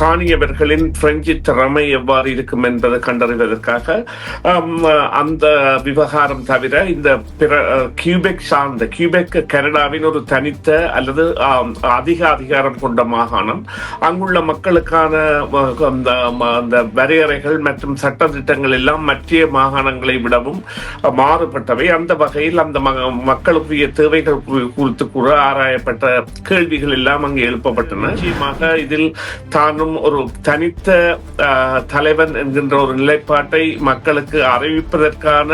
காணியவர்களின் French திறமை எவ்வாறு இருக்கும் என்பதை கண்டறிவதற்காக அந்த விவகாரம் தவிர இந்த பிற கியூபெக் சார்ந்த கியூபெக் கனடாவின் ஒரு தனித்த அல்லது அதிக அதிகாரம் கொண்ட மாகாணம். அங்குள்ள மக்களுக்கான அந்த அந்த வரையறைகள் மற்றும் சட்ட திட்டங்கள் எல்லாம் மற்ற மாகாணங்களை விடவும் மாறுபட்டவை. அந்த வகையில் அந்த மக்களுக்குரிய தேவைகள் குறித்து கூற ஆராயப்பட்ட கேள்விகள் எல்லாம் அங்கு எழுப்பப்பட்டன. நிச்சயமாக இதில் தானும் மற்றும் ஒரு தனித்த தலைவன் என்கின்ற ஒரு நிலைப்பாட்டை மக்களுக்கு அறிவிப்பதற்கான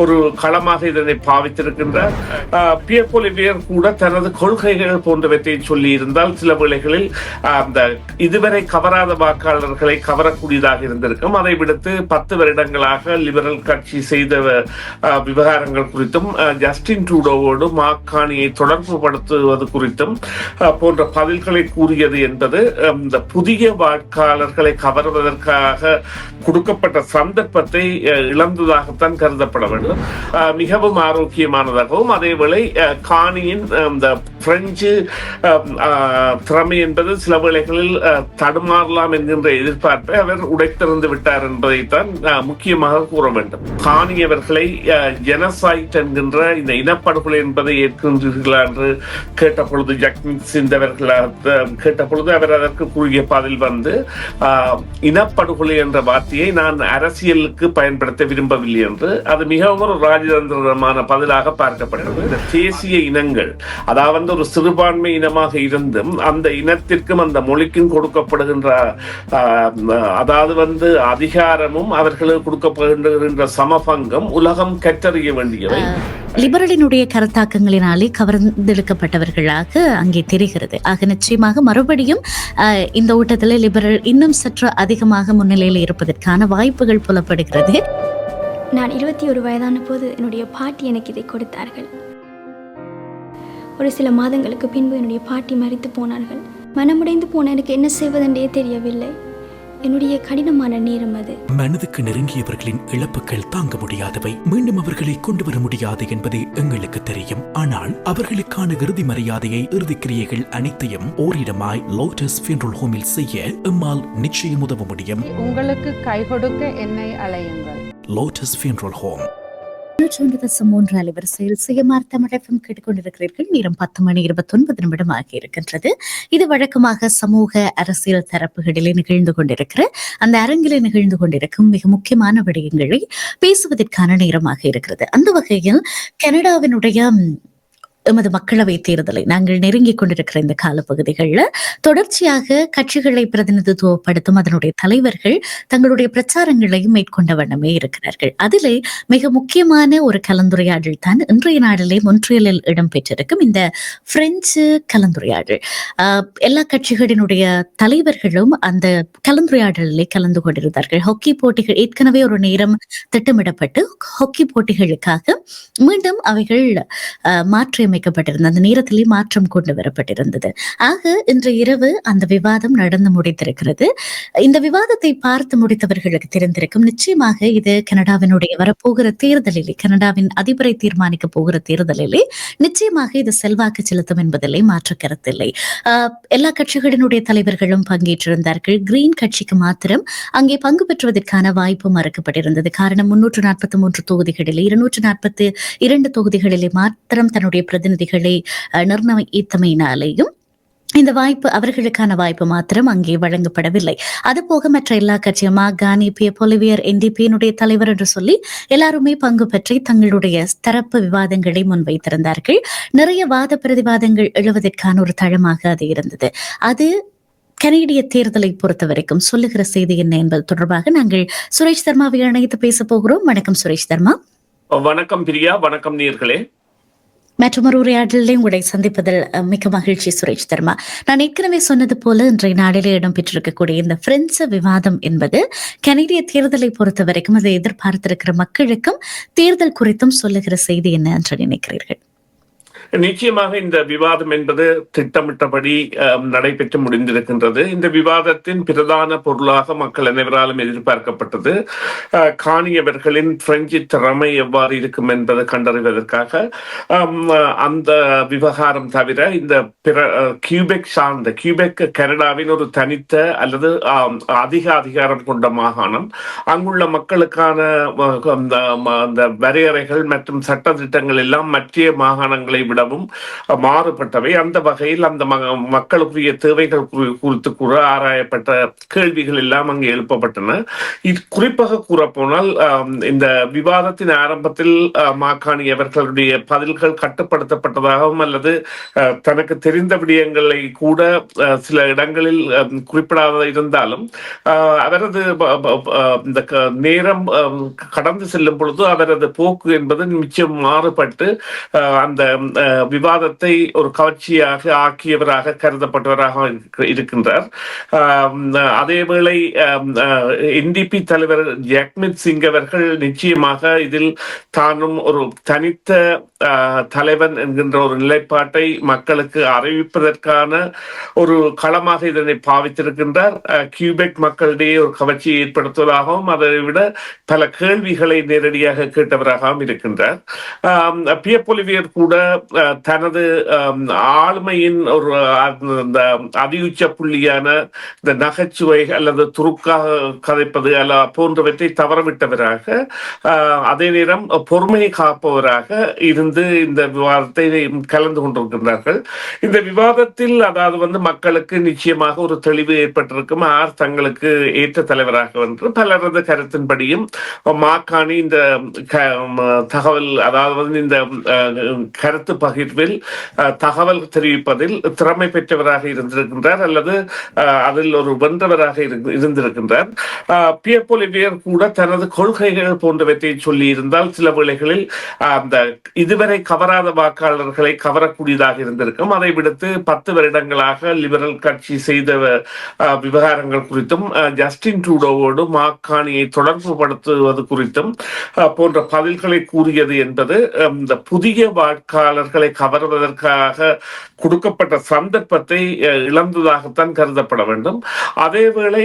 ஒரு களமாக இதனை பாவித்திருக்கின்றார். பியப்பொலிவியர் கூட தனது கொள்கைகள் போன்றவற்றை சொல்லி இருந்தால் சில வேளைகளில் அந்த இதுவரை கவராத வாக்காளர்களை கவரக்கூடியதாக இருந்திருக்கும். அதை விடுத்து பத்து வருடங்களாக லிபரல் கட்சி செய்த விவகாரங்கள் குறித்தும் ஜஸ்டின் ட்ரூடோவோடு மாக்காணியை தொடர்பு படுத்துவது குறித்தும் போன்ற பதில்களை கூறியது என்பது இந்த புதிய வாக்காளர்களை கவர்வதற்காக கொடுக்கப்பட்ட சந்தர்ப்பத்தை இழந்ததாகத்தான் கருதப்பட வேண்டும். மிகவும் ஆரோக்கியமானதாகவும் அதேவேளை காணியின் இந்த பிரெஞ்சு திறமை என்பது சில வேளைகளில் தடுமாறலாம் என்கின்ற எதிர்பார்ப்பை அவர் உடைத்திருந்து விட்டார் என்பதைத்தான் முக்கியமாக கூற வேண்டும். காணியவர்களை ஜெனசைட் என்கின்ற இந்த இனப்படுகொலை என்பதை ஏற்கின்றீர்களா என்று கேட்டபொழுது ஜக்மித் சிந்தவர்கள் கேட்டபொழுது அவர் அதற்கு கூறிய பதில் வந்து இனப்படுகொலை என்ற வார்த்தையை நான் அரசியலுக்கு பயன்படுத்த விரும்பவில்லை என்று அது மிகவும் ஒரு ராஜதந்திரமான பதிலாக பார்க்கப்படுகிறது. இந்த தேசிய இனங்கள் அதாவது ஒரு சிறுபான்மை இனமாக இருந்தும் அந்த இனத்திற்கும் அந்த மொழிக்கும் கொடுக்கப்படுகின்ற ஆஹ், அதாவது வந்து அதிகாரமும் அவர்களுக்கு கொடுக்கப்படுகின்ற சமபங்கம் உலகம் கற்றறிய வேண்டியவை. லிபரலினுடைய கருத்தாக்கங்களினாலே கவர்ந்தெடுக்கப்பட்டவர்களாக அங்கே தெரிகிறது. ஆக நிச்சயமாக மறுபடியும் இந்த ஓட்டத்தில் லிபரல் இன்னும் சற்று அதிகமாக முன்னிலையில் இருப்பதற்கான வாய்ப்புகள் புலப்படுகிறது. நான் இருபத்தி ஒரு வயதான போது என்னுடைய பாட்டி எனக்கு இதை கொடுத்தார்கள். ஒரு சில மாதங்களுக்கு பின்பு என்னுடைய பாட்டி மறித்து போனார்கள். மனமுடைந்து போன எனக்கு என்ன செய்வதென்றே தெரியவில்லை. என்னுடைய கடினமான நேரம் அது. மனதுக்கு நெருங்கியவர்களின் இழப்புகள் தாங்க முடியாதவை. மீண்டும் அவர்களை கொண்டு வர முடியாது என்பது எங்களுக்கு தெரியும். ஆனால் அவர்களுக்கான இறுதி மரியாதையை இறுதி கிரியைகள் அனைத்தையும் ஓரிடமாய் லோட்டஸ் ஃபியூனரல் ஹோமில் செய்ய எம்மால் நிச்சயம் உதவ முடியும். உங்களுக்கு கை கொடுக்க என்னை அழையுங்கள். லோட்டஸ் ஃபியூனரல் ஹோம் தொண்ணூற்றி மூன்று அலைவரிசையில் சுயமார் தமிழகம் கேட்டுக்கொண்டிருக்கிறீர்கள். நேரம் பத்து மணி இருபத்தி ஒன்பது நிமிடம் ஆகி இருக்கின்றது. இது வழக்கமாக சமூக அரசியல் தரப்புகளிலே நிகழ்ந்து கொண்டிருக்கிற அந்த அரங்கிலே நிகழ்ந்து கொண்டிருக்கும் மிக முக்கியமான விடயங்களை பேசுவதற்கான நேரமாக இருக்கிறது. அந்த வகையில் கனடாவினுடைய எமது மக்களவை தேர்தலை நாங்கள் நெருங்கிக் கொண்டிருக்கிற இந்த காலப்பகுதிகளில் தொடர்ச்சியாக கட்சிகளை பிரதிநிதித்துவப்படுத்தும் அதனுடைய தலைவர்கள் தங்களுடைய பிரச்சாரங்களையும் மேற்கொண்ட வண்ணமே இருக்கிறார்கள். அதிலே மிக முக்கியமான ஒரு கலந்துரையாடல் தான் இன்றைய நாளிலே மொன்றியலில் இடம்பெற்றிருக்கும் இந்த பிரெஞ்சு கலந்துரையாடல். ஆஹ் எல்லா கட்சிகளினுடைய தலைவர்களும் அந்த கலந்துரையாடலிலே கலந்து கொண்டிருந்தார்கள். ஹாக்கி போட்டிகள் ஏற்கனவே ஒரு நேரம் திட்டமிடப்பட்டு ஹாக்கி போட்டிகளுக்காக மீண்டும் அவைகள் மாற்றியமை மாற்றியமைக்கப்பட்டிருந்தது அந்த நேரத்திலே மாற்றம் கொண்டு வரப்பட்டிருந்தது. ஆக இன்று இரவு அந்த விவாதம் நடந்து முடித்திருக்கிறது இந்த விவாதத்தை பார்த்து முடித்தவர்களுக்கு தெரிந்திருக்கும் நிச்சயமாக இது கனடாவினுடைய வரப்போகிற தேர்தலிலே கனடாவின் அதிபரை தீர்மானிக்க போகிற தேர்தலிலே நிச்சயமாக இது செல்வாக்கு செலுத்தும் என்பதிலே மாற்று கருத்தில்லை. எல்லா கட்சிகளினுடைய தலைவர்களும் பங்கேற்றிருந்தார்கள். கிரீன் கட்சிக்கு மாத்திரம் அங்கே பங்கு பெற்றுவதற்கான வாய்ப்பு மறுக்கப்பட்டிருந்தது. காரணம் முன்னூற்று நாற்பத்தி மூன்று தொகுதிகளிலே இருநூற்று நாற்பத்தி இரண்டு தொகுதிகளிலே மாத்திரம் தன்னுடைய பிரதிநிதிகளை நிர்ணயித்தமையினாலேயும் இந்த வாய்ப்பு அவர்களுக்கான வாய்ப்பு மாத்திரம் அங்கே வழங்கப்படவில்லை. அது போக மற்ற எல்லா கட்சியும் கானி பி பொலிவியர் என்டிபியினுடைய தலைவர் என்று சொல்லி எல்லாருமே பங்கு பற்றி தங்களுடைய தரப்பு விவாதங்களை முன்வைத்திருந்தார்கள். நிறைய வாத பிரதிவாதங்கள் எழுவதற்கான ஒரு தளமாக அது இருந்தது. அது கனேடிய தேர்தலை பொறுத்த வரைக்கும் சொல்லுகிற செய்தி என்ன என்பது தொடர்பாக நாங்கள் சுரேஷ் தர்மாவை இணைத்து பேச போகிறோம். வணக்கம் சுரேஷ் தர்மா வணக்கம் பிரியா வணக்கம் நீர்களே. மற்றொரு உரையாடலையும் உங்களை சந்திப்பதில் மிக மிக்க மகிழ்ச்சி சுரேஷ் தர்மா. நான் ஏற்கனவே சொன்னது போல இன்றைய நாளிலே இடம்பெற்றிருக்கக்கூடிய இந்த பிரெஞ்சு விவாதம் என்பது கனேடிய தேர்தலை பொறுத்த வரைக்கும் அதை எதிர்பார்த்திருக்கிற மக்களுக்கும் தேர்தல் குறித்தும் சொல்லுகிற செய்தி என்ன என்று நினைக்கிறீர்கள்? நிச்சயமாக இந்த விவாதம் என்பது திட்டமிட்டபடி நடைபெற்று முடிந்திருக்கின்றது. இந்த விவாதத்தின் பிரதான பொருளாக மக்கள் அனைவராலும் எதிர்பார்க்கப்பட்டது. காணியவர்களின் பிரெஞ்சு திறமை எவ்வாறு இருக்கும் என்பதை கண்டறிவதற்காக அந்த விவகாரம் தவிர இந்த பிற கியூபெக் சார்ந்த கியூபெக் கனடாவின் ஒரு தனித்த அல்லது அதிக அதிகாரம் கொண்ட மாகாணம். அங்குள்ள மக்களுக்கான அந்த வரையறைகள் மற்றும் சட்ட திட்டங்கள் எல்லாம் மற்ற மாகாணங்களை விட விடவும் மாறுபட்டவை. அந்த வகையில் அந்த மக்களுக்குரிய தேவைகள் குறித்து கூற ஆராயப்பட்ட கேள்விகள் எல்லாம் அங்கு எழுப்பப்பட்டன. இது குறிப்பாக கூறப்போனால் இந்த விவாதத்தின் ஆரம்பத்தில் மாக்காணி அவர்களுடைய பதில்கள் கட்டுப்படுத்தப்பட்டதாகவும் அல்லது தனக்கு தெரிந்த விடயங்களை கூட சில இடங்களில் குறிப்பிடாத இருந்தாலும் அவரது இந்த நேரம் கடந்து செல்லும் பொழுது அவரது போக்கு என்பது நிச்சயம் மாறுபட்டு அஹ், அந்த விவாதத்தை ஒரு கவர்ச்சியாக ஆக்கியவராக கருதப்பட்டவராக இருக்கின்றார். அதேவேளை என்டிபி தலைவர் ஜக்மித் சிங் அவர்கள் நிச்சயமாக இதில் தானும் ஒரு தனித்த தலைவன் என்கின்ற ஒரு நிலைப்பாட்டை மக்களுக்கு அறிவிப்பதற்கான ஒரு களமாக இதனை பாவித்திருக்கின்றார். கியூபெக் மக்களிடையே ஒரு கவர்ச்சியை ஏற்படுத்துவதாகவும் அதை விட பல கேள்விகளை நேரடியாக கேட்டவராகவும் இருக்கின்றார். பியப்பொலிவியர் கூட தனது ஆளுமையின் ஒரு அந்த இந்த அதியுச்ச புள்ளியான இந்த நகைச்சுவை அல்லது துருக்காக கதைப்பது அல்ல போன்றவற்றை தவறவிட்டவராக ஆஹ், அதே நேரம் பொறுமையை காப்பவராக இருந்து இந்த விவாதத்தை கலந்து கொண்டிருக்கின்றார்கள். இந்த விவாதத்தில் அதாவது வந்து மக்களுக்கு நிச்சயமாக ஒரு தெளிவு ஏற்பட்டிருக்கும். ஆர் தங்களுக்கு ஏற்ற தலைவராக என்று பலரது கருத்தின்படியும் மாக்காணி இந்த தகவல் அதாவது வந்து இந்த கருத்து பகிர்வில் தகவல் தெரிவிப்பதில் திறமை பெற்றவராக இருந்திருக்கின்றார் அல்லது அதில் ஒரு வென்றவராக இருந்திருக்கின்றார். பியப்பொலிவியர் கூட தனது கொள்கைகள் போன்றவற்றை சொல்லி இருந்தால் சில வேளைகளில் அந்த இது இதுவரை கவராத வாக்காளர்களை கவரக்கூடியதாக இருந்திருக்கும். அதை விடுத்து பத்து வருடங்களாக லிபரல் கட்சி செய்த விவகாரங்கள் குறித்தும் ஜஸ்டின் ட்ரூடோவோடு மாக்கானியை தொடர்பு படுத்துவது குறித்தும் போன்ற பதில்களை கூறியது என்பது இந்த புதிய வாக்காளர்களை கவர்வதற்காக கொடுக்கப்பட்ட சந்தர்ப்பத்தை இழந்ததாகத்தான் கருதப்பட வேண்டும். அதேவேளை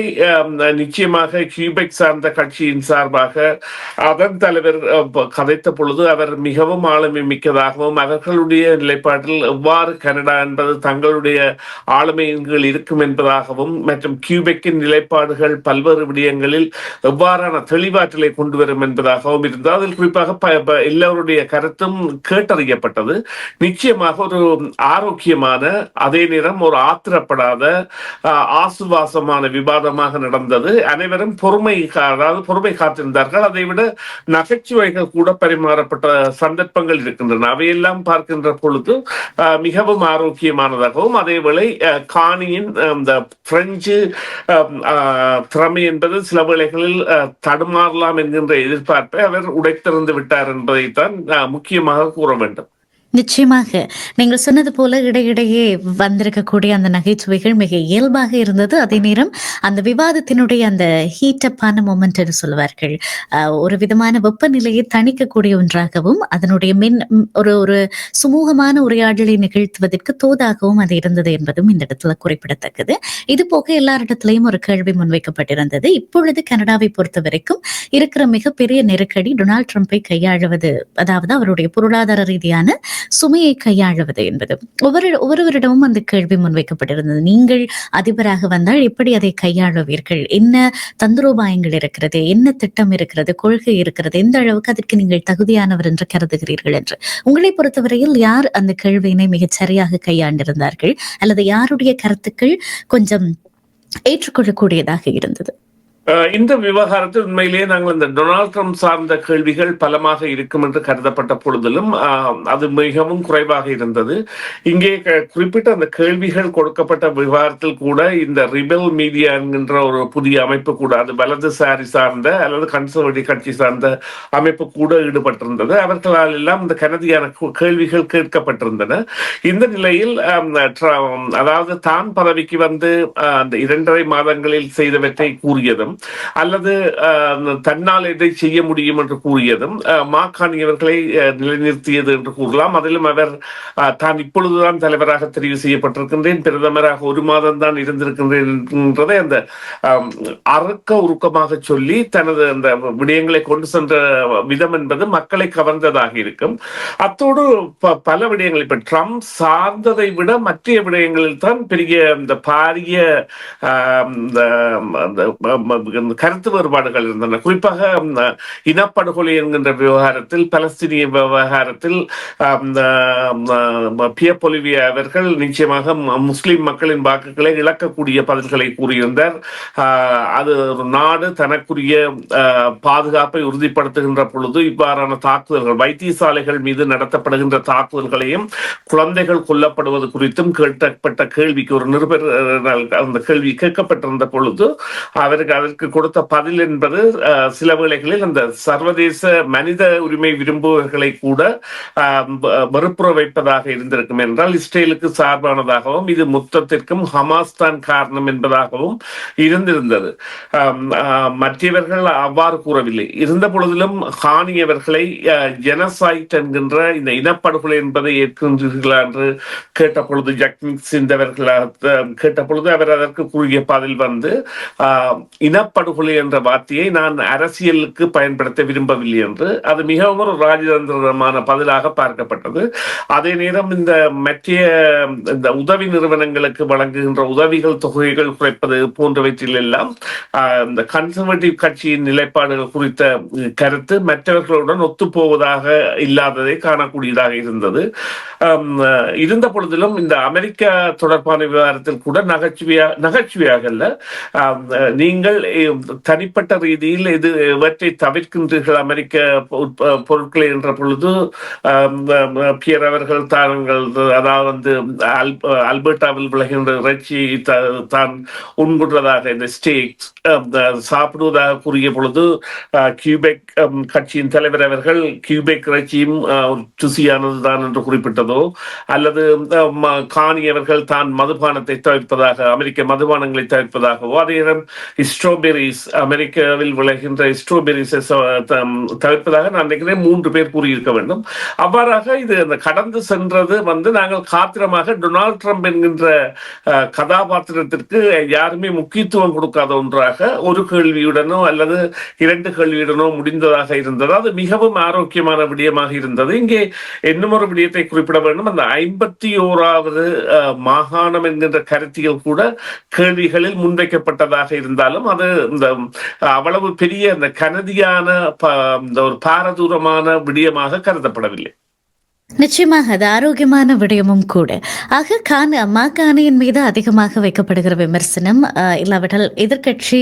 நிச்சயமாக கியூபெக் சார்ந்த கட்சியின் சார்பாக அதன் தலைவர் கதைத்த பொழுது அவர் மிகவும் ஆளுமை மிக்கதாகவும் அவர்களுடைய நிலைப்பாட்டில் எவ்வாறு கனடா என்பது தங்களுடைய ஆளுமையின் கீழ் இருக்கும் என்பதாகவும் மற்றும் கியூபெக்கின் நிலைப்பாடுகள் பல்வேறு விடயங்களில் எவ்வாறான தெளிவாற்றலை கொண்டு வரும் என்பதாகவும் இருந்தது. அதில் குறிப்பாக எல்லோருடைய கருத்தும் கேட்டறியப்பட்டது. நிச்சயமாக ஒரு ஆரோக்கியமான அதே நேரம் ஒரு ஆத்திரப்படாத ஆசுவாசமான விவாதமாக நடந்தது. அனைவரும் பொறுமை அதாவது பொறுமை காத்திருந்தார்கள். அதை விட நகைச்சுவைகள் கூட பரிமாறப்பட்ட சந்தர்ப்பங்கள் இருக்கின்றன அவையெல்லாம் பார்க்கின்ற பொழுது ஆஹ், மிகவும் ஆரோக்கியமானதாகவும் அதேவேளை காணியின் இந்த பிரெஞ்சு ஆஹ், திறமை என்பது சில வேளைகளில் தடுமாறலாம் என்கின்ற எதிர்பார்ப்பை அவர் உடைத்திருந்து விட்டார் என்பதைத்தான் முக்கியமாக கூற வேண்டும். நிச்சயமாக நீங்கள் சொன்னது போல இடையிடையே வந்திருக்கக்கூடிய அந்த நகைச்சுவைகள் மிக இயல்பாக இருந்தது. அதே நேரம் அந்த விவாதத்தினுடைய அந்த ஹீட்டப்பான மூமெண்ட் என்று சொல்வார்கள். ஒரு விதமான வெப்பநிலையை தணிக்கக்கூடிய ஒன்றாகவும் அதனுடைய மின் ஒரு ஒரு சுமூகமான உரையாடலை நிகழ்த்துவதற்கு தோதாகவும் அது இருந்தது என்பதும் இந்த இடத்துல குறிப்பிடத்தக்கது. இது போக எல்லாரிடத்திலையும் ஒரு கேள்வி முன்வைக்கப்பட்டிருந்தது. இப்பொழுது கனடாவை பொறுத்த வரைக்கும் இருக்கிற மிகப்பெரிய நெருக்கடி டொனால்ட் ட்ரம்ப்பை கையாளுவது அதாவது அவருடைய பொருளாதார ரீதியான சுமையை கையாளுவது என்பது. ஒவ்வொரு ஒவ்வொருவரிடமும் அந்த கேள்வி முன்வைக்கப்பட்டிருந்தது. நீங்கள் அதிபராக வந்தால் எப்படி அதை கையாளுவீர்கள்? என்ன தந்திரோபாயங்கள் இருக்கிறது? என்ன திட்டம் இருக்கிறது? கொள்கை இருக்கிறது? எந்த அளவுக்கு அதற்கு நீங்கள் தகுதியானவர் என்று கருதுகிறீர்கள் என்று. உங்களை பொறுத்தவரையில் யார் அந்த கேள்வியினை மிகச் சரியாக கையாண்டிருந்தார்கள்? அல்லது யாருடைய கருத்துக்கள் கொஞ்சம் ஏற்றுக்கொள்ளக்கூடியதாக இருந்தது? இந்த விவகாரத்தில் உண்மையிலேயே நாங்கள் இந்த டொனால்ட் ட்ரம்ப் சார்ந்த கேள்விகள் பலமாக இருக்கும் என்று கருதப்பட்ட பொழுதிலும் அது மிகவும் குறைவாக இருந்தது. இங்கே க- குறிப்பிட்ட அந்த கேள்விகள் கொடுக்கப்பட்ட விவகாரத்தில் கூட இந்த ரிபெல் மீடியா என்கின்ற ஒரு புதிய அமைப்பு கூட அது வலதுசாரி சார்ந்த அல்லது கன்சர்வேட்டிவ் கட்சி சார்ந்த அமைப்பு கூட ஈடுபட்டிருந்தது. அவர்களால் எல்லாம் இந்த கனதியான கேள்விகள் கேட்கப்பட்டிருந்தன. இந்த நிலையில் அதாவது தான் பதவிக்கு வந்து அந்த இரண்டரை மாதங்களில் செய்தவற்றை கூறியதும் அல்லது அஹ், தன்னால் இதை செய்ய முடியும் என்று கூறியதும் அஹ், நிலைநிறுத்தியது என்று கூறலாம். அதிலும் அவர் தான் இப்பொழுதுதான் தலைவராக தெரிவு செய்யப்பட்டிருக்கின்றேன். பிரதமராக ஒரு மாதம் தான் இருந்திருக்கின்றேன் அந்த அறுக்க உருக்கமாக சொல்லி தனது அந்த விடயங்களை கொண்டு சென்ற விதம் என்பது மக்களை கவர்ந்ததாக இருக்கும். அத்தோடு ப- பல விடயங்கள் இப்ப ட்ரம்ப் சார்ந்ததை விட மற்ற விடயங்களில் தான் பெரிய இந்த பாரிய கருத்து வேறுபாடுகள் இருந்தன. குறிப்பாக இனப்படுகொலை என்கின்ற விவகாரத்தில் பலஸ்தீனிய விவகாரத்தில் ஆஹ், பொலிவியா அவர்கள் நிச்சயமாக முஸ்லிம் மக்களின் வாக்குகளை இழக்கக்கூடிய பதில்களை கூறியிருந்தார். அது ஒரு நாடு தனக்குரிய பாதுகாப்பை உறுதிப்படுத்துகின்ற பொழுது இவ்வாறான தாக்குதல்கள் வைத்தியசாலைகள் மீது நடத்தப்படுகின்ற தாக்குதல்களையும் குழந்தைகள் கொல்லப்படுவது குறித்தும் கேட்டப்பட்ட கேள்விக்கு ஒரு நிருபர் அந்த கேள்வி கேட்கப்பட்டிருந்த பொழுது அவருக்கு அதற்கு கொடுத்த பதில் என்பது சில வேளைகளில் அந்த சர்வதேச மனித உரிமை விரும்புவர்களை கூட மறுப்புற வைப்பதாக இருந்திருக்கும் என்றால் இஸ்ரேலுக்கு சார்பானதாகவும் இது மொத்தத்திற்கும் ஹமாஸ் தான் காரணம் என்பதாகவும் இருந்திருந்தது. மற்றவர்கள் அவ்வாறு கூறவில்லை. இருந்த பொழுதிலும் ஹானியவர்களை ஜெனசாய்ட் என்கின்ற இந்த இனப்படுகொலை என்பதை ஏற்கின்றீர்களா என்று கேட்ட பொழுது ஜக்மிக் சிந்தவர்களாக கேட்ட பொழுது அவர் அதற்கு கூறிய பதில் வந்து இன இனப்படுகொலை என்ற வார்த்தையை நான் அரசியலுக்கு பயன்படுத்த விரும்பவில்லை என்று அது மிகவும் ஒரு ராஜதந்திரமான பதிலாக பார்க்கப்பட்டது. அதே நேரம் இந்த மற்ற இந்த உதவி நிறுவனங்களுக்கு வழங்குகின்ற உதவிகள் தொகைகள் குறைப்பது போன்றவற்றில் எல்லாம் இந்த கன்சர்வேட்டிவ் கட்சியின் நிலைப்பாடுகள் குறித்த கருத்து மற்றவர்களுடன் ஒத்துப்போவதாக இல்லாததை காணக்கூடியதாக இருந்தது. இருந்த பொழுதிலும் இந்த அமெரிக்கா தொடர்பான விவகாரத்தில் கூட நகைச்சுவையா நகைச்சுவையாக இல்லை நீங்கள் தனிப்பட்ட ரீதியில் இது இவற்றை தவிர்க்கின்றீர்கள் அமெரிக்க பொ- பொருட்களை என்ற பொழுது பியர் அவர்கள் தாங்கள் அதாவது வந்து அல்- அல்பர்டாவில் விளைகின்ற இறைச்சி தான் உண்புறதாக இந்த ஸ்டேக் சாப்பிடுவதாக கூறிய பொழுது கியூபெக் கட்சியின் தலைவர் அவர்கள் கியூபெக் இறைச்சியும் ருசியானது தான் என்று குறிப்பிட்டதோ அல்லது காணி அவர்கள் தான் மதுபானத்தை தவிர்ப்பதாக அமெரிக்க மதுபானங்களை தவிர்ப்பதாகவோ அதே நேரம் ஸ்ட்ராபெரிஸ் அமெரிக்காவில் விளைகின்ற ஸ்ட்ராபெரிஸை தவிர்ப்பதாக நான் நினைக்கிறேன் மூன்று பேர் கூறியிருக்க வேண்டும். அவ்வாறாக இது அந்த கடந்து சென்றது வந்து நாங்கள் காத்திரமாக டொனால்ட் ட்ரம்ப் என்கின்ற கதாபாத்திரத்திற்கு யாருமே முக்கியத்துவம் கொடுக்காத ஒன்றாக ஒரு கேள்வியுடனோ அல்லது இரண்டு கேள்வியுடனோ முடிந்ததாக இருந்தது. அது மிகவும் ஆரோக்கியமான விடயமாக இருந்தது. இங்கே இன்னும் ஒரு விடயத்தை குறிப்பிட வேண்டும். அந்த ஐம்பத்தி ஓராவது மாகாணம் என்கின்ற கருத்தியல் கூட கேள்விகளில் முன்வைக்கப்பட்டதாக இருந்தாலும் அது இந்த அவ்வளவு பெரிய அந்த கனதியான இந்த ஒரு பாரதூரமான விடயமாக கருதப்படவில்லை. நிச்சயமாக அது ஆரோக்கியமான விடயமும் கூட. ஆக கான் மாகாணியின் மீது அதிகமாக வைக்கப்படுகிற விமர்சனம் ஆஹ், இல்லாவிட்டால் எதிர்க்கட்சி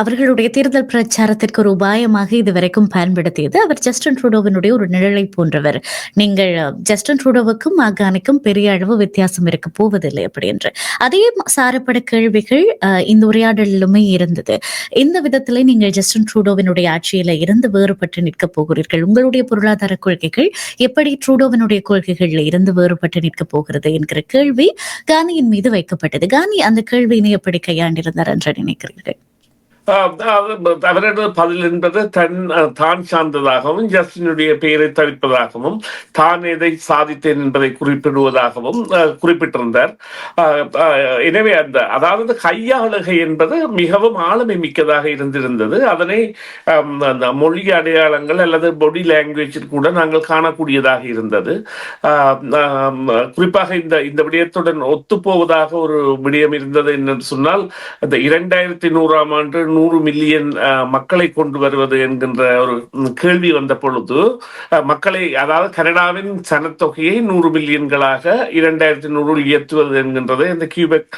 அவர்களுடைய தேர்தல் பிரச்சாரத்திற்கு ஒரு உபாயமாக இதுவரைக்கும் பயன்படுத்தியது. அவர் ஜஸ்டின் ட்ரூடோவினுடைய ஒரு நிழலை போன்றவர். நீங்கள் ஜஸ்டின் ட்ரூடோவுக்கும் மாகாணிக்கும் பெரிய அளவு வித்தியாசம் இருக்க போவதில்லை அப்படி என்று. அதே சாரப்பட கேள்விகள் இந்த உரையாடலிலுமே இருந்தது. இந்த விதத்திலே நீங்கள் ஜஸ்டின் ட்ரூடோவினுடைய ஆட்சியில இருந்து வேறுபட்டு நிற்க போகிறீர்கள்? உங்களுடைய பொருளாதார கொள்கைகள் எப்படி ட்ரூடோவினுடைய கொள்கைகள்ல இருந்து வேறுபட்டு நிற்க போகிறது என்கிற கேள்வி காந்தியின் மீது வைக்கப்பட்டது. காந்தி அந்த கேள்வியினை எப்படி கையாண்டிருந்தார் என்று நினைக்கிறீர்கள்? அவரது பதில் என்பது தன் தான் சார்ந்ததாகவும் ஜஸ்டினுடைய பெயரை தவிப்பதாகவும் தான் எதை சாதித்தேன் என்பதை குறிப்பிடுவதாகவும் குறிப்பிட்டிருந்தார். எனவே அந்த அதாவது கையாளுகை என்பது மிகவும் ஆளுமை மிக்கதாக இருந்திருந்தது. அதனை அந்த மொழி அடையாளங்கள் அல்லது பொடி லாங்குவேஜில் கூட நாங்கள் காணக்கூடியதாக இருந்தது. ஆஹ், குறிப்பாக இந்த இந்த விடயத்துடன் ஒத்துப்போவதாக ஒரு விடயம் இருந்தது என்று சொன்னால் அந்த இரண்டாயிரத்தி நூறாம் ஆண்டு நூறு மில்லியன் மக்களை கொண்டு வருவது என்கின்ற ஒரு கேள்வி வந்த பொழுது மக்களை அதாவது கனடாவின் சனத்தொகையை நூறு மில்லியன்களாக இரண்டாயிரத்தி நூறில் உயர்த்துவது என்கின்றதை இந்த கியூபெக்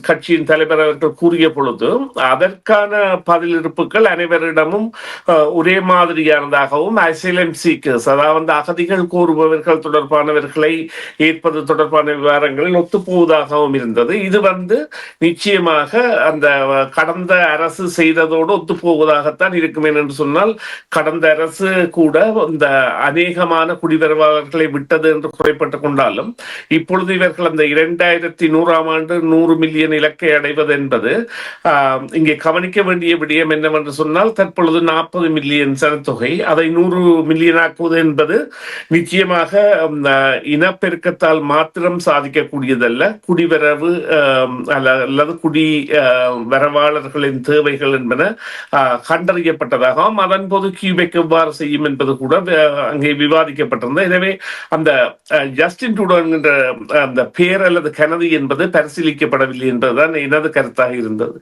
கட்சியின் தலைவர் அவர்கள் கூறிய பொழுது அதற்கான பதிலிருப்புகள் அனைவரிடமும் ஒரே மாதிரியானதாகவும் அசிலம் சீக்கர்ஸ் அதாவது அகதிகள் கோருபவர்கள் தொடர்பானவர்களை ஏற்பது தொடர்பான விவகாரங்களில் ஒத்துப்போவதாகவும் இருந்தது. இது வந்து நிச்சயமாக அந்த கடந்த அரசு அரசு செய்ததோடு ஒத்து போவதாகத்தான் இருக்கும் என்று சொன்னால் கடந்த அரசு கூட இந்த அநேகமான குடிவரவாளர்களை விட்டது என்று குறைப்பட்டுக் கொண்டாலும் இப்பொழுது இவர்கள் அந்த இரண்டாயிரத்தி நூறாம் ஆண்டு நூறு மில்லியன் இலக்கை அடைவது என்பது இங்கே கவனிக்க வேண்டிய விடயம் என்னவென்று சொன்னால் தற்பொழுது நாற்பது மில்லியன் சனத்தொகை அதை நூறு மில்லியன் ஆக்குவது என்பது நிச்சயமாக இனப்பெருக்கத்தால் மாத்திரம் சாதிக்கக்கூடியதல்ல. குடிவரவு அல்லது குடி ஆஹ், வரவாளர்களின் தேவைகள் என்பன கண்டறியப்பட்டதாகவும் அதன் போது கியூபெக் எவ்வாறு செய்யும் என்பது கூட அங்கே விவாதிக்கப்பட்டிருந்தது. எனவே அந்த ஜஸ்டின் ட்ரூடோ என்கின்ற அந்த பேர் அல்லது கனதி என்பது பரிசீலிக்கப்படவில்லை என்பதுதான் எனது கருத்தாக இருந்தது.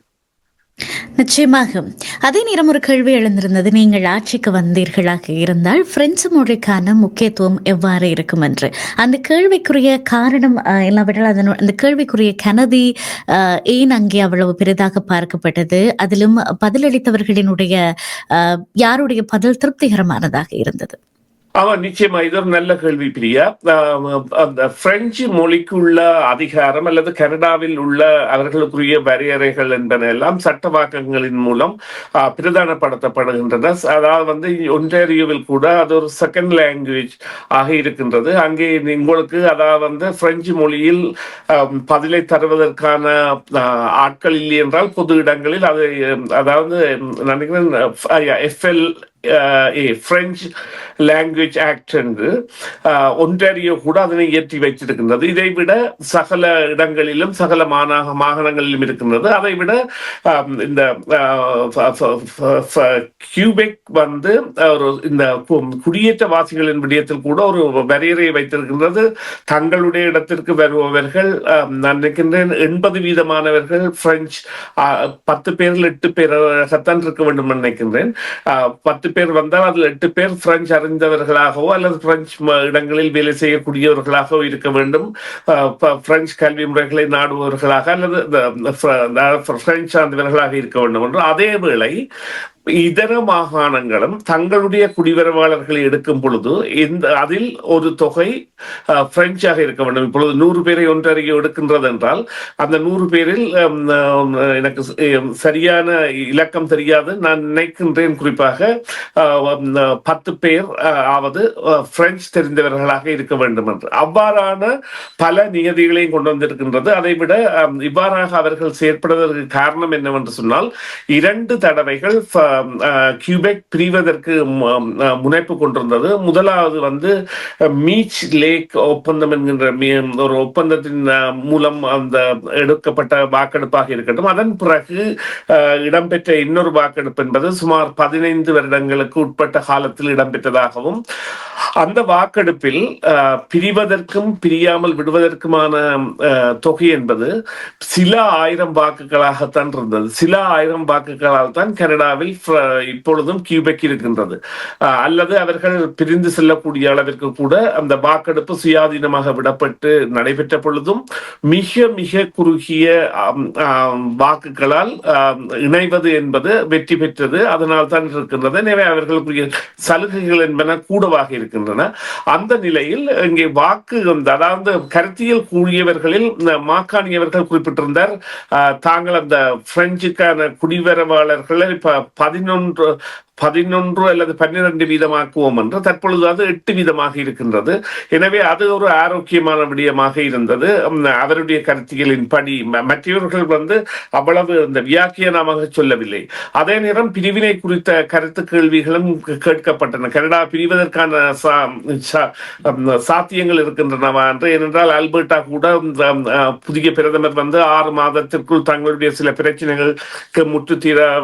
நிச்சயமாக. அதே நேரம் ஒரு கேள்வி எழுந்திருந்தது. நீங்கள் ஆட்சிக்கு வந்தீர்களாக இருந்தால் பிரெஞ்சு மொழிக்கான முக்கியத்துவம் எவ்வாறு இருக்கும் என்று? அந்த கேள்விக்குரிய காரணம் அஹ், இல்லாவிட்டால் அதன் அந்த கேள்விக்குரிய கனதி ஏன் அங்கே அவ்வளவு பெரிதாக பார்க்கப்பட்டது? அதிலும் பதிலளித்தவர்களினுடைய அஹ், யாருடைய பதில் திருப்திகரமானதாக இருந்தது? ஆமா நிச்சயமா. இது ஒரு நல்ல கேள்வி பிரியா. அந்த பிரெஞ்சு மொழிக்குள்ள அதிகாரம் அல்லது கனடாவில் உள்ள அவர்களுக்குரிய வரையறைகள் என்பன எல்லாம் சட்டவாக்கங்களின் மூலம் ஆஹ் பிரதானப்படுத்தப்படுகின்றன. அதாவது வந்து ஒன்டேரியோவில் கூட அது ஒரு செகண்ட் லாங்குவேஜ் ஆக இருக்கின்றது. அங்கே உங்களுக்கு அதாவது வந்து பிரெஞ்சு மொழியில் பதிலை தருவதற்கான ஆஹ் ஆட்கள் இல்லை என்றால் பொது இடங்களில் அதை அதாவது நினைக்கிறேன் F L French language act என்று ஒன்றாரியோ கூட அதனை இயற்றி வைத்திருக்கின்றது. இதை விட சகல இடங்களிலும் சகல மாநக மாகாணங்களிலும் இருக்கின்றது. அதை விட இந்த கியூபெக் வந்து ஒரு இந்த குடியேற்றவாசிகளின் விடயத்தில் கூட ஒரு வரையறையை வைத்திருக்கின்றது. தங்களுடைய இடத்திற்கு வருபவர்கள் நான் நினைக்கின்றேன் எண்பது வீதமானவர்கள் பிரெஞ்சு பத்து பேரில் எட்டு பேராகத்தான் இருக்க வேண்டும் நினைக்கின்றேன். பத்து பேர் வந்தால் அதில் எட்டு பேர் பிரெஞ்சு அறிந்தவர்களாகவோ அல்லது பிரெஞ்சு இடங்களில் வேலை செய்யக்கூடியவர்களாகவோ இருக்க வேண்டும். பிரெஞ்சு கல்வி முறைகளை நாடுபவர்களாக அல்லது பிரெஞ்சு சார்ந்தவர்களாக இருக்க வேண்டும். என்று அதே வேளை இதர மாகாணங்களும் தங்களுடைய குடிவரவாளர்களை எடுக்கும் பொழுது இந்த அதில் ஒரு தொகை பிரெஞ்சாக இருக்க வேண்டும். இப்பொழுது நூறு பேரை ஒன்றறிய எடுக்கின்றது என்றால் அந்த நூறு பேரில் எனக்கு சரியான இலக்கம் தெரியாது. நான் நினைக்கின்றேன் குறிப்பாக பத்து பேர் ஆவது பிரெஞ்சு தெரிந்தவர்களாக இருக்க வேண்டும் என்று. அவ்வாறான பல நியதிகளையும் கொண்டு வந்திருக்கின்றது. அதைவிட இவ்வாறாக அவர்கள் செயற்படுவதற்கு காரணம் என்னவென்று சொன்னால் இரண்டு தடவைகள் கியூபெக் பிரிவதற்கு முனைப்பு கொண்டிருந்தது. முதலாவது வந்து மீச் லேக் ஒப்பந்தம் என்கின்ற ஒரு ஒப்பந்தத்தின் மூலம் அந்த எடுக்கப்பட்ட வாக்கெடுப்பாக இருக்கட்டும். அதன் பிறகு இடம்பெற்ற இன்னொரு வாக்கெடுப்பு என்பது சுமார் பதினைந்து வருடங்களுக்கு உட்பட்ட காலத்தில் இடம்பெற்றதாகவும் அந்த வாக்கெடுப்பில் பிரிவதற்கும் பிரியாமல் விடுவதற்குமான தொகை என்பது சில ஆயிரம் வாக்குகளாகத்தான் இருந்தது. சில ஆயிரம் வாக்குகளால் தான் கனடாவில் இப்பொழுதும் கியூபெக் இருக்கின்றது. அல்லது அவர்கள் பிரிந்து செல்லக்கூடிய அளவிற்கு கூட அந்த வாக்கெடுப்பு சுயாதீனமாக விடப்பட்டு நடைபெற்ற பொழுதும் மிக மிக குறுகிய வாக்குகளால் இணைவது என்பது வெற்றி பெற்றது. அதனால் தான் இருக்கின்றது. எனவே அவர்களுக்குரிய சலுகைகள் என்பன கூடவாக இருக்கின்றன. அந்த நிலையில் இங்கே வாக்கு அதாவது கருத்தியல் கூறியவர்களில் மாக்காணியவர்கள் குறிப்பிட்டிருந்தார். தாங்கள் அந்த பிரெஞ்சுக்கான குடிவரவாளர்களை பதினொன்று பதினொன்று அல்லது பன்னிரண்டு வீதமாக்குவோம் என்று தற்பொழுது அது எட்டு வீதமாக இருக்கின்றது. எனவே அது ஒரு ஆரோக்கியமான விடயமாக இருந்தது. அவருடைய கருத்தியலின் படி மற்றவர்கள் வந்து அவ்வளவு இந்த வியாக்கியனமாக சொல்லவில்லை. அதே நேரம் பிரிவினை குறித்த கருத்து கேள்விகளும் கேட்கப்பட்டன. கனடா பிரிவதற்கான சா- சாத்தியங்கள் இருக்கின்றனவா என்று ஏனென்றால் அல்பர்டா கூட புதிய பிரதமர் வந்து ஆறு மாதத்திற்குள் தங்களுடைய சில பிரச்சனைகளுக்கு முற்று தீர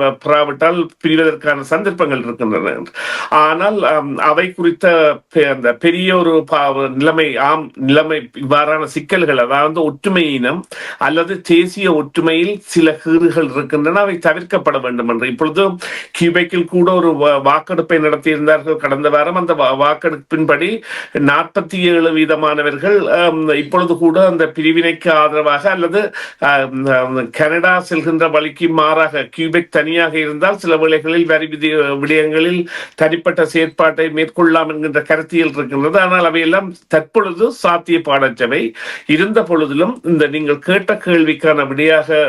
பிரிவதற்கான சந்தர்ப்பங்கள் இருக்கின்றன ஆனால் அவை குறித்த அந்த பெரிய ஒரு நிலைமை ஆம் நிலைமை இவ்வாறான சிக்கல்கள் அதாவது ஒற்றுமையினம் அல்லது தேசிய ஒற்றுமையில் சில கீறுகள் இருக்கின்றன அவை தவிர்க்கப்பட வேண்டும் என்று. இப்பொழுது கியூபெக்கில் கூட ஒரு வாக்கெடுப்பை நடத்தியிருந்தார்கள். கடந்த வாரம் அந்த வா- வாக்கெடுப்பின்படி நாற்பத்தி ஏழு வீதமானவர்கள் இப்பொழுது கூட அந்த பிரிவினைக்கு ஆதரவாக அல்லது கனடா செல்கின்ற வழிக்கு மாறாக கியூபெக் தனியாக இருந்தால் சில வேளைகளில் வரி விதி விடயங்களில் தனிப்பட்ட செயற்பாட்டை மேற்கொள்ளலாம் என்கின்ற கருத்தியல் இருக்கின்றது. ஆனால் அவையெல்லாம் தற்பொழுது சாத்தியப்பாடற்றவை இருந்த பொழுதிலும் இந்த நீங்கள் கேட்ட கேள்விக்கான விடையாக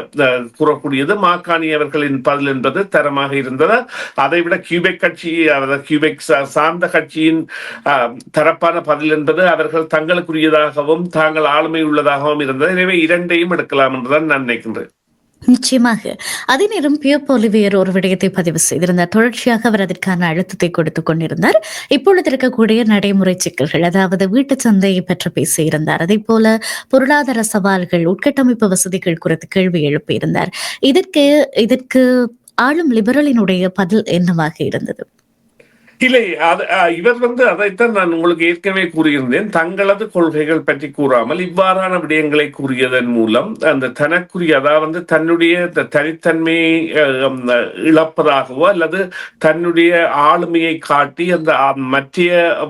கூறக்கூடியது மாக்காணி அவர்களின் பதில் என்பது தரமாக இருந்தது. அதைவிட கியூபெக் கட்சி கியூபெக் சார்ந்த கட்சியின் தரப்பான பதில் என்பது அவர்கள் தங்களுக்குரியதாகவும் தாங்கள் ஆளுமை உள்ளதாகவும் இருந்தது. எனவே இரண்டையும் எடுக்கலாம் என்றுதான் நான் நினைக்கின்றேன். நிச்சயமாக. அதே நேரம் பியப் ஒலிவியர் ஒரு விடயத்தை பதிவு செய்திருந்தார். தொடர்ச்சியாக அவர் அதற்கான அழுத்தத்தை கொடுத்துக் கொண்டிருந்தார். இப்பொழுது இருக்கக்கூடிய நடைமுறை சிக்கல்கள் அதாவது வீட்டு சந்தையை பற்றி பேசியிருந்தார். அதே போல பொருளாதார சவால்கள் உட்கட்டமைப்பு வசதிகள் குறித்து கேள்வி எழுப்பியிருந்தார். இதற்கு இதற்கு ஆளும் லிபரலினுடைய பதில் என்னவாக இருந்தது? இல்லை அது இவர் வந்து அதைத்தான் நான் உங்களுக்கு ஏற்கனவே கூறியிருந்தேன். தங்களது கொள்கைகள் பற்றி கூறாமல் இவ்வாறான விடயங்களை கூறியதன் மூலம் அந்த தனக்குரிய அதாவது தன்னுடைய தனித்தன்மையை இழப்பதாகவோ அல்லது தன்னுடைய ஆளுமையை காட்டி அந்த மற்ற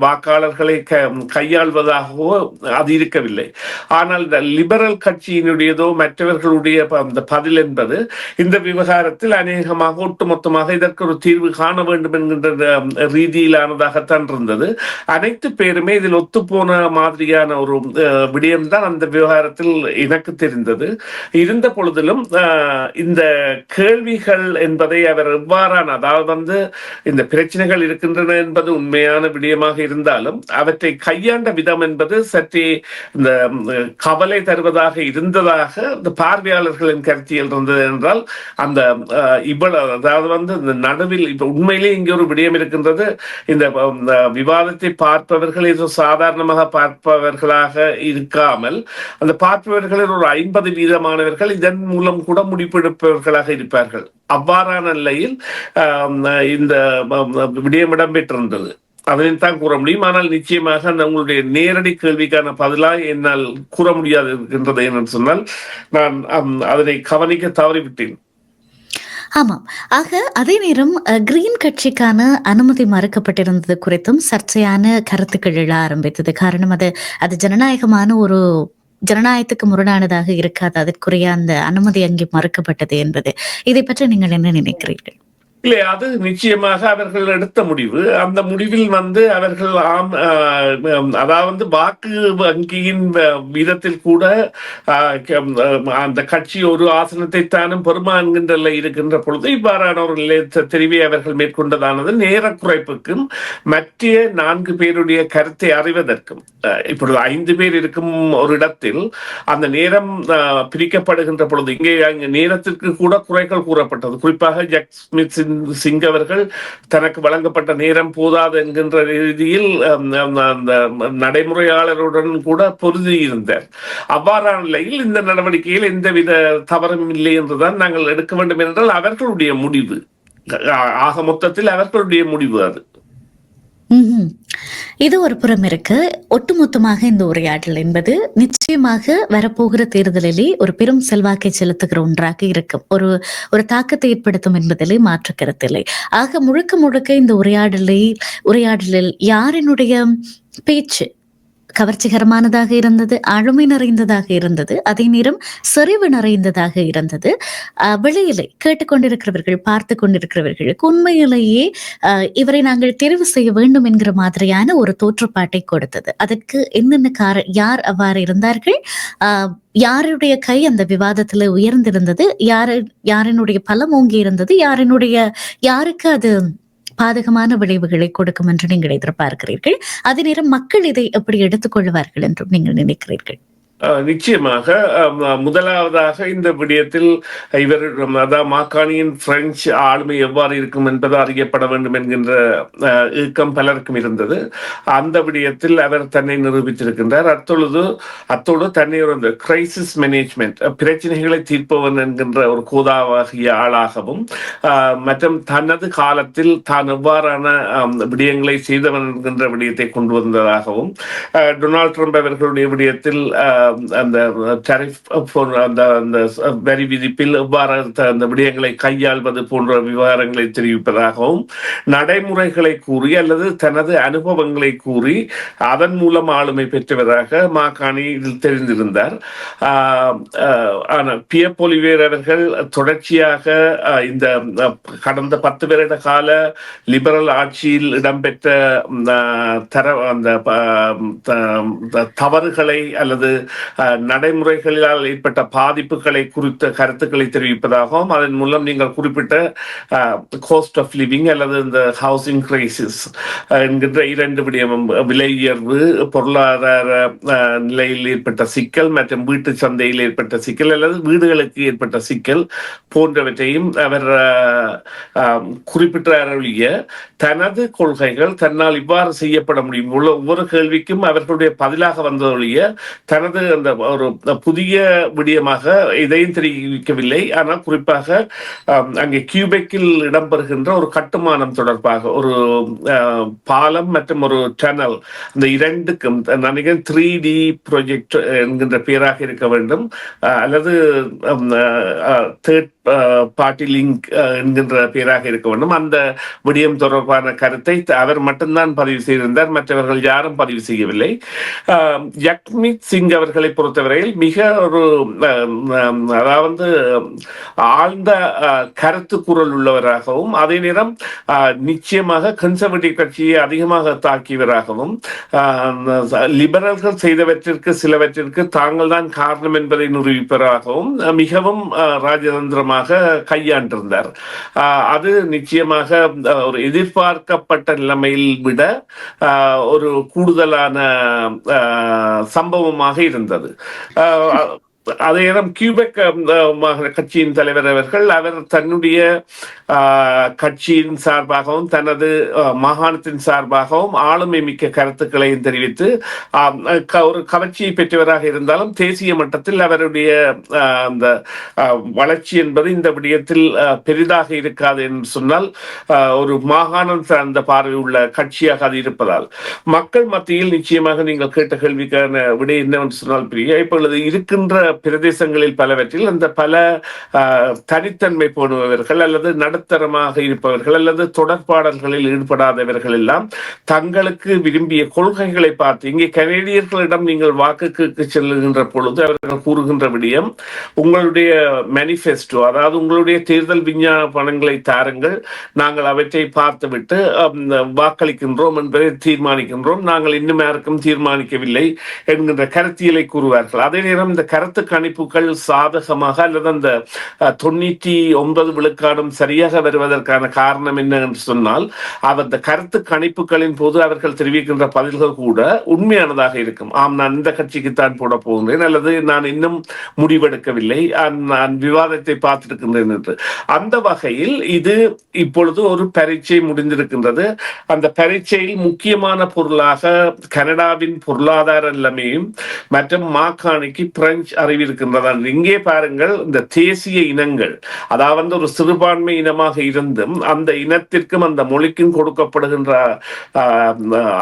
வாக்காளர்களை க- கையாள்வதாகவோ அது இருக்கவில்லை. ஆனால் இந்த லிபரல் கட்சியினுடையதோ மற்றவர்களுடைய அந்த பதில் என்பது இந்த விவகாரத்தில் அநேகமாக ஒட்டுமொத்தமாக இதற்கு ஒரு தீர்வு காண வேண்டும் என்கின்ற ரீதியிலானதாகத்தான் இருந்தது. அனைத்து பேருமே இதில் ஒத்துப்போன மாதிரியான ஒரு விடயம்தான் அந்த விவகாரத்தில் எனக்கு தெரிந்தது. இருந்த பொழுதிலும் இந்த கேள்விகள் என்பதை அவர் எவ்வாறான அதாவது வந்து இந்த பிரச்சனைகள் இருக்கின்றன என்பது உண்மையான விடயமாக இருந்தாலும் அவற்றை கையாண்ட விதம் என்பது சற்றே இந்த கவலை தருவதாக இருந்ததாக இந்த பார்வையாளர்களின் கருத்தியல் இருந்தது என்றால் அந்த இவ்வளவு அதாவது வந்து இந்த நடுவில் இப்ப உண்மையிலேயே இங்கே ஒரு விடயம் இருக்கின்றது. இந்த இந்த விவாதத்தை பார்ப்பவர்கள் ஏதோ சாதாரணமாக பார்ப்பவர்களாக இருக்காமல் அந்த பார்ப்பவர்களில் ஒரு ஐம்பது வீதமானவர்கள் இதன் மூலம் கூட முடிவெடுப்பவர்களாக இருப்பார்கள். அவ்வாறான நிலையில் இந்த விடயம் இடம்பெற்றிருந்தது. அதனை தான் கூற முடியும். ஆனால் நிச்சயமாக அந்த உங்களுடைய நேரடி கேள்விக்கான பதிலாக என்னால் கூற முடியாது இருக்கின்றது என்று சொன்னால் நான் அதனை கவனிக்க தவறிவிட்டேன். ஆமாம். ஆக அதே நேரம் அஹ், கிரீன் கட்சிக்கான அனுமதி மறுக்கப்பட்டிருந்தது குறித்தும் சர்ச்சையான கருத்துக்கள் எழ ஆரம்பித்தது. காரணம் அது அது ஜனநாயகமான ஒரு ஜனநாயகத்துக்கு முரணானதாக இருக்காது. அதற்குரிய அந்த அனுமதி அங்கே மறுக்கப்பட்டது என்பது. இதை பற்றி நீங்கள் என்ன நினைக்கிறீர்கள்? இல்லை அது நிச்சயமாக அவர்கள் எடுத்த முடிவு. அந்த முடிவில் வந்து அவர்கள் ஆம் ஆஹ், அதாவது வாக்கு வங்கியின் விதத்தில் வீதத்தில் கூட அந்த கட்சி ஒரு ஆசனத்தை தானும் பெருமா என்கின்ற இருக்கின்ற பொழுது இவ்வாறான ஒரு தெரிவை அவர்கள் மேற்கொண்டதானது நேர குறைப்புக்கும் மற்ற நான்கு பேருடைய கருத்தை அறிவதற்கும். இப்பொழுது ஐந்து பேர் இருக்கும் ஒரு இடத்தில் அந்த நேரம் ஆஹ், பிரிக்கப்படுகின்ற பொழுது இங்கே அங்கே நேரத்திற்கு கூட குறைகள் கூறப்பட்டது. குறிப்பாக ஜக் ஸ்மித் சிங் அவர்கள் தனக்கு வழங்கப்பட்ட நேரம் போதாது என்கின்ற ரீதியில் அந்த நடைமுறையாளருடன் கூட பொருதி இருந்தார் அவ்வாறான நிலையில் இந்த நடவடிக்கையில் எந்தவித தவறும் இல்லை என்றுதான் நாங்கள் எடுக்க வேண்டும் என்றால் அவர்களுடைய முடிவு. ஆக மொத்தத்தில் அவர்களுடைய முடிவு அது. இது ஒரு புறம் இருக்கு. ஒட்டுமொத்தமாக இந்த உரையாடல் என்பது நிச்சயமாக வரப்போகிற தேர்தலிலே ஒரு பெரும் செல்வாக்கை செலுத்துகிற ஒன்றாக இருக்கும். ஒரு ஒரு தாக்கத்தை ஏற்படுத்தும் என்பதிலே மாற்று கருத்தில்லை ஆக முழுக்க முழுக்க இந்த உரையாடலை உரையாடலில் யாரினுடைய பேச்சு கவர்ச்சிகரமானதாக இருந்தது அழுமை நிறைந்ததாக இருந்தது அதே நேரம் செறிவு நிறைந்ததாக இருந்தது. அஹ், வெளியிலே கேட்டுக்கொண்டிருக்கிறவர்கள் பார்த்து கொண்டிருக்கிறவர்களுக்கு உண்மையிலேயே இவரை நாங்கள் தெரிவு செய்ய வேண்டும் என்கிற மாதிரியான ஒரு தோற்றுப்பாட்டை கொடுத்தது. அதற்கு என்னென்ன கார யார் அவ்வாறு இருந்தார்கள்? யாருடைய கை அந்த விவாதத்துல உயர்ந்திருந்தது? யாரு யாரினுடைய பலம் ஓங்கி இருந்தது? யாரினுடைய யாருக்கு அது பாதகமான விளைவுகளை கொடுக்கும் என்று நீங்கள் எதிர்பார்க்கிறீர்கள். அதே நேரம் மக்கள் இதை எப்படி எடுத்துக்கொள்வார்கள் என்றும் நீங்கள் நினைக்கிறீர்கள். நிச்சயமாக முதலாவதாக இந்த விடயத்தில் இவர் அதாவது மாக்காணியின் பிரெஞ்சு ஆளுமை எவ்வாறு இருக்கும் என்பது அறியப்பட வேண்டும் என்கின்ற இயக்கம் பலருக்கும் இருந்தது. அந்த விடயத்தில் அவர் தன்னை நிரூபித்திருக்கின்றார். அத்தொழுது அத்தோடு தன்னை ஒரு கிரைசிஸ் மேனேஜ்மெண்ட் பிரச்சனைகளை தீர்ப்பவன் என்கின்ற ஒரு கூதாவாகிய ஆளாகவும் மற்றும் தனது காலத்தில் தான் எவ்வாறான விடயங்களை செய்தவன் என்கின்ற விடயத்தை கொண்டு வந்ததாகவும் அஹ், டொனால்ட் ட்ரம்ப் அவர்களுடைய விடயத்தில் அந்த டரிஃப் போன்ற அந்த அந்த வரி விதிப்பில் எவ்வாறு அந்த விடயங்களை கையாள்வது போன்ற விவகாரங்களை தெரிவிப்பதாகவும் நடைமுறைகளை கூறி அல்லது தனது அனுபவங்களை கூறி அதன் மூலம் ஆளுமை பெற்றவராக மாகாணி இதில் தெரிந்திருந்தார். ஆஹ் ஆஹ் ஆனால் பியர் அவர்கள் தொடர்ச்சியாக இந்த கடந்த பத்து வருட கால லிபரல் ஆட்சியில் இடம்பெற்ற தர அந்த த- த- தவறுகளை அல்லது நடைமுறைகளால் ஏற்பட்ட பாதிப்புகளை குறித்த கருத்துக்களை தெரிவிப்பதாகவும் அதன் மூலம் நீங்கள் குறிப்பிட்ட கோஸ்ட் ஆஃப் லிவிங் அல்லது இந்த ஹவுசிங் கிரைசிஸ் என்கின்ற இரண்டு விடயமும் விலை உயர்வு பொருளாதார நிலையில் ஏற்பட்ட சிக்கல் மற்றும் வீட்டு சந்தையில் ஏற்பட்ட சிக்கல் அல்லது வீடுகளுக்கு ஏற்பட்ட சிக்கல் போன்றவற்றையும் அவர் ஆஹ், தனது கொள்கைகள் தன்னால் இவ்வாறு செய்யப்பட முடியும். உள்ள ஒவ்வொரு கேள்விக்கும் அவர்களுடைய பதிலாக வந்ததொழிய தனது அந்த ஒரு புதிய விடயமாக இதையும் தெரிவிக்கவில்லை. ஆனால் குறிப்பாக அங்கே கியூபெக்கில் இடம்பெறுகின்ற ஒரு கட்டுமானம் தொடர்பாக ஒரு பாலம் மற்றும் ஒரு டனல் இந்த இரண்டுக்கும் நினைக்கிறேன் த்ரீ டி ப்ரொஜெக்ட் என்கின்ற பெயராக இருக்க வேண்டும். அல்லது தேர்ட் பார்ட்டி லிங்க் என்கின்ற பெயராக இருக்க வேண்டும். அந்த விடயம் தொடர்பான கருத்தை அவர் மட்டும்தான் பதிவு செய்திருந்தார். மற்றவர்கள் யாரும் பதிவு செய்யவில்லை. யக்மித் சிங் அவர்களை பொறுத்தவரையில் மிக ஒரு அதாவது ஆழ்ந்த கருத்து குரல் உள்ளவராகவும் அதே நேரம் ஆஹ், நிச்சயமாக கன்சர்வேட்டிவ் கட்சியை அதிகமாக தாக்கியவராகவும் ஆஹ், லிபரல்கள் செய்தவற்றிற்கு சிலவற்றிற்கு தாங்கள் தான் காரணம் என்பதை நிரூபிப்பவராகவும் மிகவும் ராஜதந்திரமாக ராஜதந்திரமாக கையாண்டிருந்தார். ஆஹ், அது நிச்சயமாக ஒரு எதிர்பார்க்கப்பட்ட நிலைமையில் விட ஆஹ், ஒரு கூடுதலான ஆஹ், சம்பவமாக இருந்தது. ஆஹ், அதே நேரம் கியூபெக் கட்சியின் தலைவர் அவர்கள் அவர் தன்னுடைய ஆஹ், கட்சியின் சார்பாகவும் தனது மாகாணத்தின் சார்பாகவும் ஆளுமை மிக்க கருத்துக்களையும் தெரிவித்து ஒரு கவர்ச்சியை பெற்றவராக இருந்தாலும் தேசிய மட்டத்தில் அவருடைய அந்த ஆஹ், வளர்ச்சி என்பது இந்த விடயத்தில் பெரிதாக இருக்காது என்று சொன்னால் ஆஹ், ஒரு மாகாணம் சார்ந்த பார்வை உள்ள கட்சியாக அது இருப்பதால். மக்கள் மத்தியில் நிச்சயமாக நீங்கள் கேட்ட கேள்விக்கான விடை என்னவென்று சொன்னால் பிரியா இப்பொழுது இருக்கின்ற பிரதேசங்களில் பலவற்றில் அந்த பல தனித்தன்மை போடுபவர்கள் அல்லது நடுத்தரமாக இருப்பவர்கள் அல்லது தொடர்பாடல்களில் ஈடுபடாதவர்கள் எல்லாம் தங்களுக்கு விரும்பிய கொள்கைகளை பார்த்து இங்கே கனேடியர்களிடம் நீங்கள் வாக்குக்கு செல்லுகின்ற பொழுது அவர்கள் கூறுகின்ற விடயம் உங்களுடைய மேனிஃபெஸ்டோ அதாவது உங்களுடைய தேர்தல் விஞ்ஞான பணங்களை தாருங்கள் நாங்கள் அவற்றை பார்த்துவிட்டு வாக்களிக்கின்றோம் என்பதை தீர்மானிக்கின்றோம் நாங்கள் இன்னும் யாருக்கும் தீர்மானிக்கவில்லை என்கின்ற கருத்தியலை கூறுவார்கள். அதே நேரம் இந்த கருத்து கணிப்புகள் சாதகமாக அல்லது அந்த தொண்ணூற்றி ஒன்பது விழுக்காடும் சரியாக வருவதற்கான காரணம் என்ன என்று சொன்னால் அவர் அந்த கருத்து கணிப்புகளின் போது அவர்கள் தெரிவிக்கின்ற பதில்கள் கூட உண்மையானதாக இருக்கும். ஆம் நான் இந்த கட்சிக்குத்தான் போட போகின்றேன் அல்லது நான் இன்னும் முடிவெடுக்கவில்லை. நான் விவாதத்தை பார்த்திருக்கின்றேன் என்று. அந்த வகையில் இது இப்பொழுது ஒரு பரீட்சை முடிந்திருக்கின்றது. அந்த பரீட்சையில் முக்கியமான பொருளாக கனடாவின் பொருளாதார நிலைமையும் மற்றும் மாகாணிக்கு பிரெஞ்சு அறிவிருக்கின்றதா இங்கே பாருங்கள் இந்த தேசிய இனங்கள் அதாவது ஒரு சிறுபான்மை இனமாக இருந்தும் அந்த இனத்திற்கும் அந்த மொழிக்கும் கொடுக்கப்படுகின்ற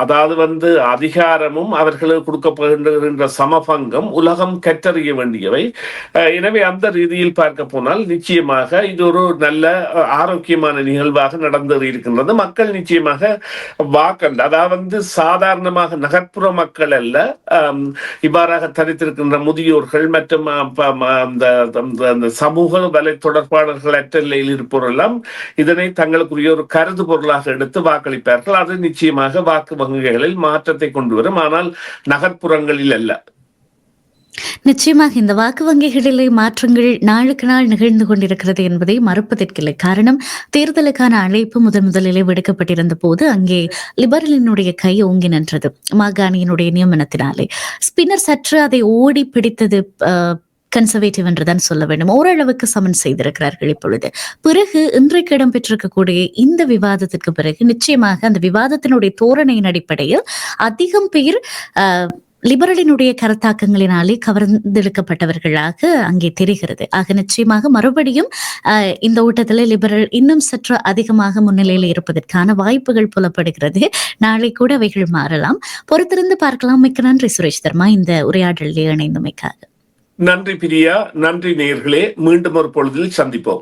அதாவது வந்து அதிகாரமும் அவர்களுக்கு கொடுக்கப்படுகின்ற சமபங்கம் உலகம் கற்றறிய வேண்டியவை. எனவே அந்த ரீதியில் பார்க்க போனால் நிச்சயமாக இது ஒரு நல்ல ஆரோக்கியமான நிகழ்வாக நடந்து இருக்கின்றது. மக்கள் நிச்சயமாக வாக்கண்டு அதாவது சாதாரணமாக நகர்ப்புற மக்கள் அல்ல இவ்வாறாக தரித்திருக்கின்ற முதியோர்கள் மற்றும் அந்த அந்த- அந்த சமூக வலை தொடர்பாளர்கள் அற்ற நிலையில் இருப்பவரெல்லாம் இதனை தங்களுக்குரிய ஒரு கருது பொருளாக எடுத்து வாக்களிப்பார்கள். அது நிச்சயமாக வாக்கு வங்கிகளில் மாற்றத்தை கொண்டு வரும். ஆனால் நகர்ப்புறங்களில் அல்ல. நிச்சயமாக இந்த வாக்கு வங்கிகளிலே மாற்றங்கள் நாளுக்கு நாள் நிகழ்ந்து கொண்டிருக்கிறது என்பதை மறுப்பதற்கில்லை. காரணம் தேர்தலுக்கான அழைப்பு முதன் முதலிலே விடுக்கப்பட்டிருந்த போது அங்கே லிபரலினுடைய கை ஓங்கி நின்றது மாகாணியினுடைய நியமனத்தினாலே. ஸ்பின்னர் சற்று அதை ஓடி பிடித்தது கன்சர்வேட்டிவ் என்றுதான் சொல்ல வேண்டும். ஓரளவுக்கு சமன் செய்திருக்கிறார்கள் இப்பொழுது. பிறகு இன்றைக்கு இடம்பெற்றிருக்கக்கூடிய இந்த விவாதத்திற்கு பிறகு நிச்சயமாக அந்த விவாதத்தினுடைய தோரணையின் அடிப்படையில் அதிகம் பேர் ஆஹ் லிபரலினுடைய கருத்தாக்கங்களினாலே கவர்ந்தெடுக்கப்பட்டவர்களாக அங்கே தெரிகிறது. ஆக நிச்சயமாக மறுபடியும் இந்த ஓட்டத்தில் லிபரல் இன்னும் சற்று அதிகமாக முன்னிலையில் இருப்பதற்கான வாய்ப்புகள் புலப்படுகிறது. நாளை கூட அவைகள் மாறலாம். பொறுத்திருந்து பார்க்கலாம். மிக்க நன்றி சுரேஷ் தர்மா. இந்த உரையாடலில் இணைந்தமைக்காக. நன்றி பிரியா. நன்றி நேயர்களே. மீண்டும் ஒரு பொழுதில் சந்திப்போம்.